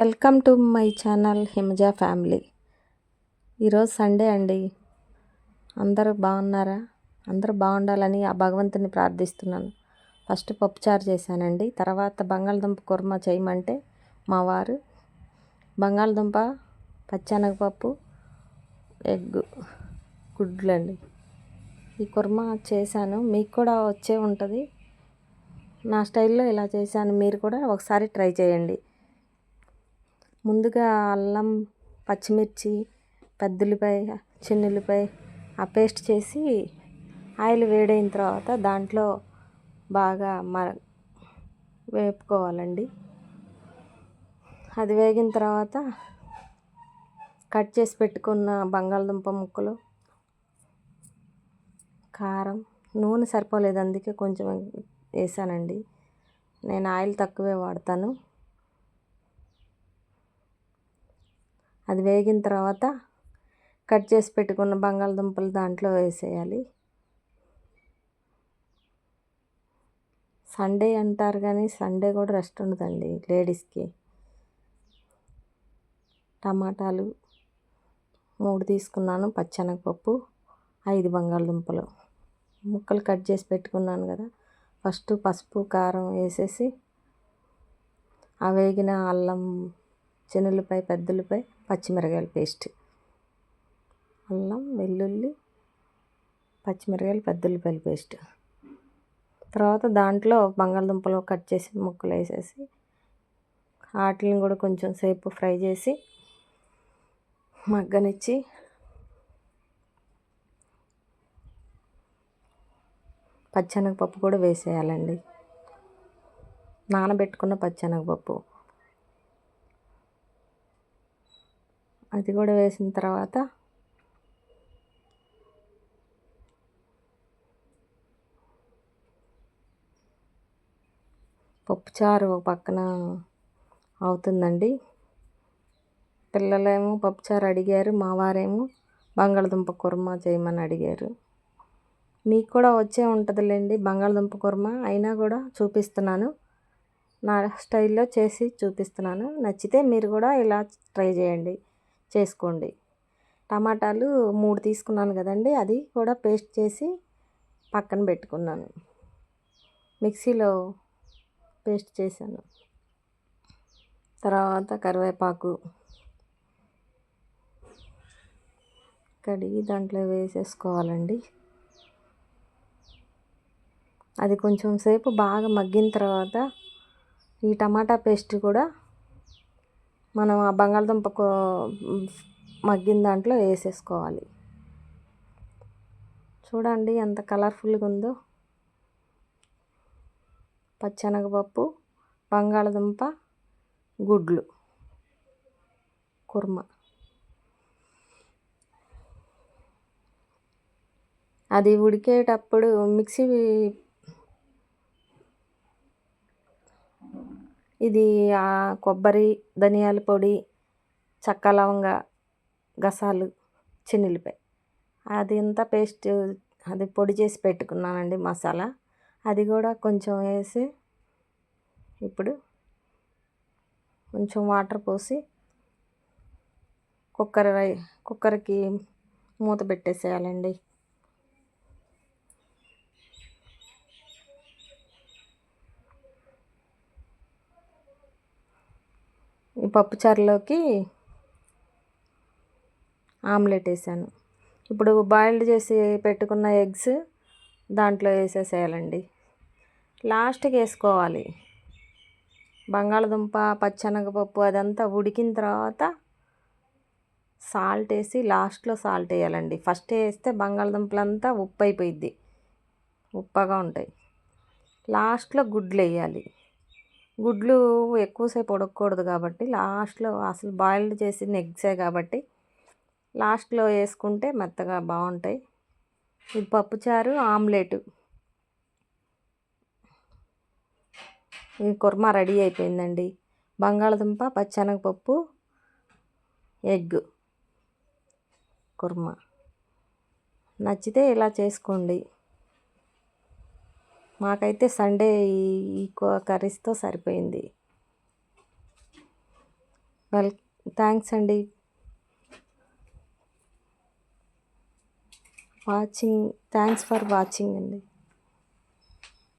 Welcome to my channel Himaja family. ఈరోజు Sunday అండి. అందరూ బాగున్నారా? అందరూ బాగుండాలని ఆ భగవంతుని ప్రార్థిస్తున్నాను. ఫస్ట్ పప్పుచారు చేశానండి. తర్వాత బంగాళదుంప కుర్మా చేయమంటే మా వారు బంగాళదుంప పచ్చనగపప్పు ఎగ్ గుడ్లు అండి ఈ కుర్మా చేశాను. మీకు కూడా వచ్చే ఉంటుంది. నా స్టైల్లో ఇలా చేశాను. మీరు కూడా ఒకసారి ట్రై చేయండి. ముందుగా అల్లం పచ్చిమిర్చి పెద్దలిపాయ చిన్నులపాయ ఆ పేస్ట్ చేసి ఆయిల్ వేడైన తర్వాత దాంట్లో బాగా మ వేపుకోవాలండి. అది వేగిన తర్వాత కట్ చేసి పెట్టుకున్న బంగాళదుంప ముక్కలు కారం నూనె సరిపోలేదు అందుకే కొంచెం వేసానండి. నేను ఆయిల్ తక్కువే వాడతాను. అది వేగిన తర్వాత కట్ చేసి పెట్టుకున్న బంగాళదుంపలు దాంట్లో వేసేయాలి. సండే అంటారు కానీ సండే కూడా రెస్ట్ ఉండదండి లేడీస్కి. టమాటాలు మూడు తీసుకున్నాను పచ్చనగపప్పు ఐదు బంగాళదుంపలు. ముక్కలు కట్ చేసి పెట్టుకున్నాను కదా ఫస్ట్ పసుపు కారం వేసేసి ఆ వేగిన అల్లం చిన్నలపై పెద్దలపై పచ్చిమిరకాయల పేస్ట్. అల్లం వెల్లుల్లి పచ్చిమిరకాయలు పెద్దలపల్లి పేస్ట్. తర్వాత దాంట్లో బంగాళదుంపలు కట్ చేసి ముక్కలు వేసేసి వాటిని కూడా కొంచెం సేపు ఫ్రై చేసి మగ్గనిచ్చి పచ్చనగపప్పు కూడా వేసేయాలండి. నానబెట్టుకున్న పచ్చనగపప్పు. అది కూడా వేసిన తర్వాత పప్పుచారు ఒక పక్కన అవుతుందండి. పిల్లలేమో పప్పుచారు అడిగారు మా వారేమో బంగాళదుంప కుర్మా చేయమని అడిగారు. మీకు కూడా వచ్చే ఉంటుందిలేండి బంగాళదుంప కుర్మా అయినా కూడా చూపిస్తున్నాను. నా స్టైల్లో చేసి చూపిస్తున్నాను. నచ్చితే మీరు కూడా ఇలా ట్రై చేయండి. చేసుకోండి. టమాటాలు మూడు తీసుకున్నాను కదండి అది కూడా పేస్ట్ చేసి పక్కన పెట్టుకున్నాను. మిక్సీలో పేస్ట్ చేశాను. తర్వాత కరివేపాకు కడిగి దాంట్లో వేసేసుకోవాలండి. అది కొంచెం సేపు బాగా మగ్గిన తర్వాత ఈ టమాటా పేస్ట్ కూడా మనం ఆ బంగాళదుంప మగ్గిన దాంట్లో వేసేసుకోవాలి. చూడండి ఎంత కలర్ఫుల్గా ఉందో. పచ్చనగపప్పు బంగాళదుంప గుడ్లు కుర్మ. అది ఉడికేటప్పుడు మిక్సీ ఇది కొబ్బరి ధనియాల పొడి చక్క లవంగ గసాలు చిన్నులపాయ అది అంతా పేస్ట్ అది పొడి చేసి పెట్టుకున్నానండి మసాలా. అది కూడా కొంచెం వేసి ఇప్పుడు కొంచెం వాటర్ పోసి కుక్కర్ కుక్కర్కి మూత పెట్టేసేయాలండి. పప్పుచారులోకి ఆమ్లెట్ వేసాను. ఇప్పుడు బాయిల్డ్ చేసి పెట్టుకున్న ఎగ్స్ దాంట్లో వేసేసేయాలండి. లాస్ట్కి వేసుకోవాలి. బంగాళదుంప పచ్చనగపప్పు అదంతా ఉడికిన తర్వాత సాల్ట్ వేసి లాస్ట్లో సాల్ట్ వేయాలండి. ఫస్ట్ వేస్తే బంగాళదుంపలంతా ఉప్పు అయిపోయిద్ది. ఉప్పగా ఉంటాయి. లాస్ట్లో గుడ్లు వేయాలి. గుడ్లు ఎక్కువసేపు ఉడకకూడదు కాబట్టి లాస్ట్లో అసలు బాయిల్డ్ చేసిన ఎగ్సే కాబట్టి లాస్ట్లో వేసుకుంటే మెత్తగా బాగుంటాయి. ఇది పప్పుచారు ఆమ్లెట్. ఈ కుర్మా రెడీ అయిపోయిందండి. బంగాళదుంప పచ్చనగపప్పు ఎగ్ కుర్మా. నచ్చితే ఇలా చేసుకోండి. మాకైతే సండే ఈ కర్రీస్తో సరిపోయింది. వెల్ థ్యాంక్స్ అండి. వాచింగ్ థ్యాంక్స్ ఫర్ వాచింగ్ అండి.